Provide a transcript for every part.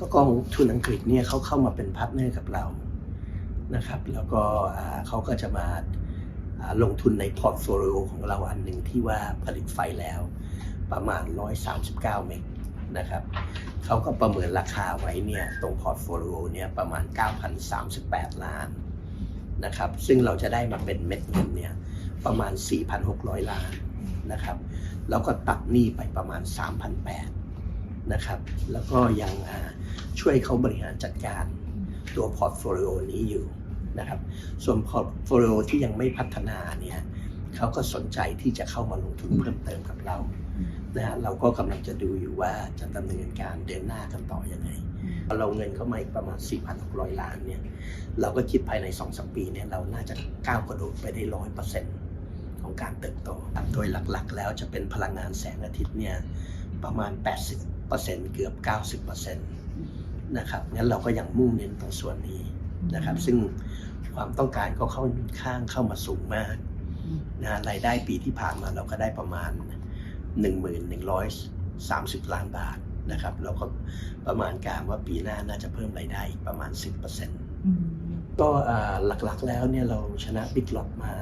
ก็กองทุนอังกฤษเนี่ยเขาเข้ามาเป็นพาร์ทเนอร์กับเรานะครับแล้วก็เขาก็จะมาอ่าลงทุนในพอร์ตโฟลิโอของเราอันหนึ่งที่ว่าผลิตไฟแล้วประมาณ 139 เมกนะครับเขาก็ประเมินราคาไว้เนี่ยตรงพอร์ตโฟลิโอเนี่ยประมาณ 9,038 ล้านนะครับซึ่งเราจะได้มาเป็นเม็ดเงินเนี่ยประมาณ 4,600 ล้านนะครับแล้วก็ตัดหนี้ไปประมาณ 3,800 นะครับ แล้วก็ยังอ่าช่วยเขาบริหารจัดการตัวพอร์ตโฟลิโอนี้อยู่นะครับ ส่วนพอร์ตโฟลิโอที่ยังไม่พัฒนาเนี่ยเขาก็สนใจที่จะเข้ามาลงทุนเพิ่มเติมกับเรานะฮะเราก็กำลังจะดูอยู่ว่าจะดำเนินการเดินหน้ากันต่อยังไงเราเงินเข้ามาอีกประมาณ 4,600 ล้านเนี่ยเราก็คิดภายใน2-3ปีเนี่ยเราน่าจะก้าวกระโดดไปได้ร้อยเปอร์เซ็นต์ของการเติบโตครับโดยหลักๆ แล้วจะเป็นพลังงานแสงอาทิตย์เนี่ยประมาณ 80% เกือบ 90%นะครับงั้นเราก็ยังมุ่งเน้นตรงส่วนนี้นะครับ ซึ่งความต้องการก็ค่อนข้างเข้ามาสูงมากนะรายได้ปีที่ผ่านมาเราก็ได้ประมาณ 1,130 ล้านบาทนะครับ เราก็ประมาณการว่าปีหน้าน่าจะเพิ่มรายได้อีกประมาณ 10%อืมก็อ่าหลักๆแล้วเนี่ยเราชนะบิ๊กล็อตมา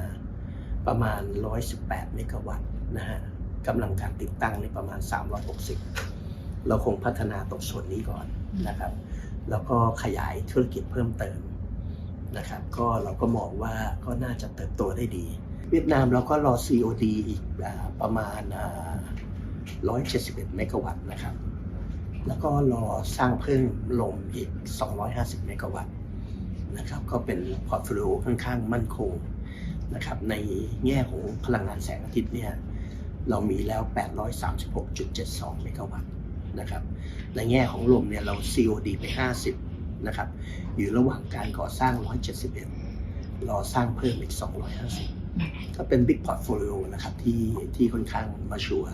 ประมาณ 118 เมกะวัตต์นะฮะกำลังการติดตั้งในประมาณ 360 เราคงพัฒนาตรงส่วนนี้ก่อนนะครับ แล้วก็ขยายธุรกิจเพิ่มเติมนะครับ ก็เราก็มองว่าก็น่าจะเติบโตได้ดี เวียดนามเราก็รอ COD อีกอาประมาณอ่า171 เมกะวัตต์นะครับ แล้วก็รอสร้างเพิ่มลมอีก 250 เมกะวัตต์นะครับ ก็เป็นพอร์ตโฟลิโอค่อนข้างมั่นคงนะครับ ในแง่ของพลังงานแสงอาทิตย์เนี่ยเรามีแล้ว 836.72 เมกะวัตต์ นะครับ ในแง่ของลมเนี่ยเรา COD ไป 50 นะครับ อยู่ระหว่างการก่อสร้าง 171 รอสร้างเพิ่มอีก 250 ก็เป็นบิ๊กพอร์ตโฟลิโอนะครับที่ที่ค่อนข้างมาชัวร์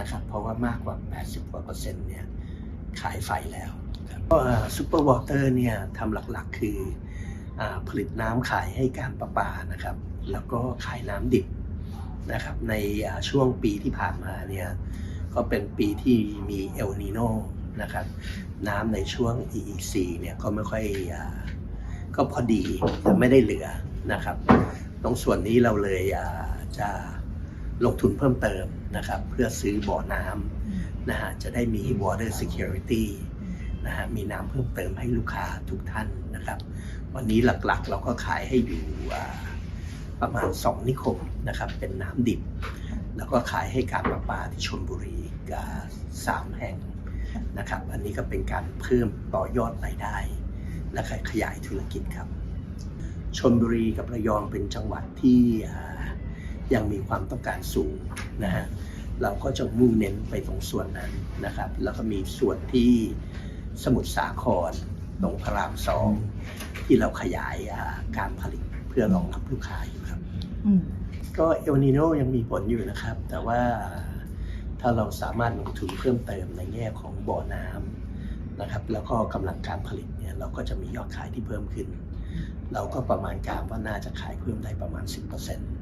นะครับ เพราะว่ามากกว่า 80กว่าเปอร์เซ็นต์เนี่ยขายไฟแล้วก็ซูเปอร์วอเตอร์เนี่ยทำหลักๆคืออผลิตน้ำขายให้การประปานะครับ แล้วก็ขายน้ำดิบนะครับในช่วงปีที่ผ่านมาเนี่ย ก็เป็นปีที่มีเอลนีโนนะครับน้ำในช่วง EEC เนี่ยก็ไม่ค่อยอก็พอดีแต่ไม่ได้เหลือนะครับ ตรงส่วนนี้เราเลยจะลงทุนเพิ่มเติมนะครับ เพื่อซื้อบ่อน้ำนะฮะจะได้มี water security นะฮะมีน้ำเพิ่มเติมให้ลูกค้าทุกท่านนะครับ วันนี้หลักๆเราก็ขายให้อยู่ประมาณ 2 นิคมนะครับ เป็นน้ำดิบ แล้วก็ขายให้การประปาที่ชลบุรีกับสามแห่งนะครับ อันนี้ก็เป็นการเพิ่มต่อยอดรายได้ และขยายธุรกิจครับชลบุรีกับระยองเป็นจังหวัดที่ยังมีความต้องการสูงนะฮะเราก็จะมุ่งเน้นไปตรงส่วนนั้นนะครับ แล้วก็มีส่วนที่สมุทรสาครตรงพระรามสองที่เราขยายการผลิตเพื่อรองรับลูกค้าอยู่ครับ ก็เอลนิโนยังมีผลอยู่นะครับ แต่ว่าถ้าเราสามารถลงทุนเพิ่มเติมในแง่ของบ่อน้ำนะครับ แล้วก็กำลังการผลิตเนี่ยเราก็จะมียอดขายที่เพิ่มขึ้น เราก็ประมาณการว่าน่าจะขายเพิ่มได้ประมาณ 10%